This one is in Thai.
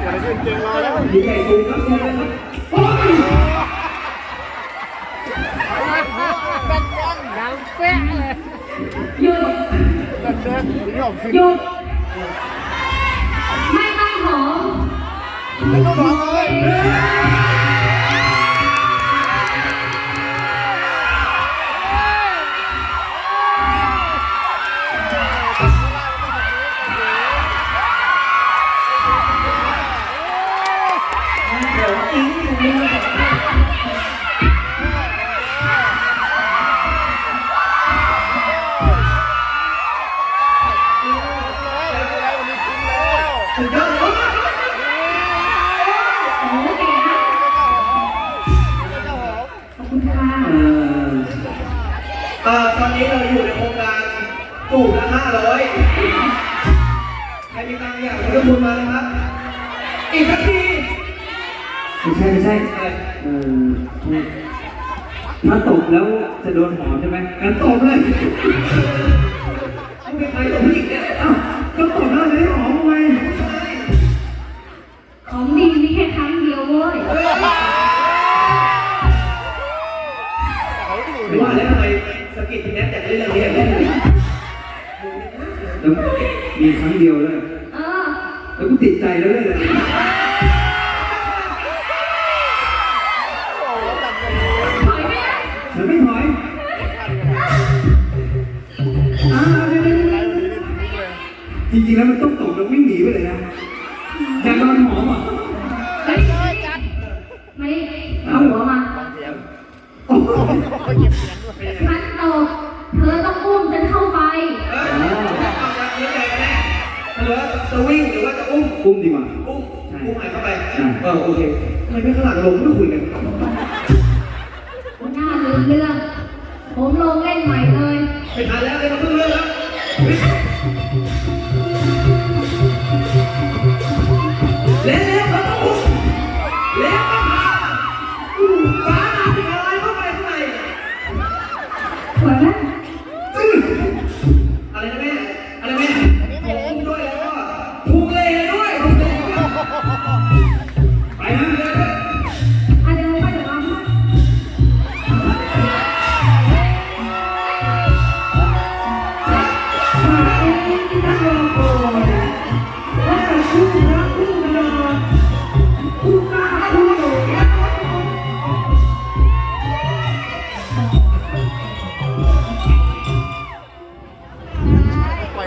เก่งรอแล้วดีใหญ่สูงครับสูงเลยครับโอ้ยดังเป๊ะเลยหยุดเดินเดินไม่ออกขึ้นหยุด สุดยอดเลยโอ้เก่งนะขอบคุณค่ะเอ่อตอนนี้เราอยู่ในโครงการจูบละห้าร้อยใครมีตังค์อยากจะบุญมานะครับ อีกสักที ไม่ใช่ไม่ใช่อะไรเออถ้าตกแล้วจะโดนหอมใช่ไหมงั้นตกเลยมึงเป็นใครกับผู้หญิงเนี่ยอ้าวก็ตกแล้วจะได้หอมทำไมของดีมีแค่ครั้งเดียวเว้ยหรือว่าแล้วทำไมสกิททีแนทแต่เรื่องนี้เล่นเลยแล้วมีครั้งเดียวเลยเออแล้วกูติดใจแล้วเลย ริงๆแล้วมันต้องตกแล้ววิ่งหนีไปเลยนะอยากโดนหอมอะเฮ้ยมาดิเอาหัวมา โอ้โหฉันตก เธอต้องอุ้มฉันเข้าไปเออเอาจากนี้เลยกันแน่หรือว่าจะวิ่งหรือว่าจะอุ้มอุ้มดีกว่าอุ้มอุ้มหายเข้าไปใช่เออโอเคทำไมไม่ข้างหลังลงไม่คุยกันหน้าลืมเรื่อง ผมลงเล่นใหม่เลย ไม่ทันแล้วเลยมาเพิ่งเริ่มแล้ว 过来。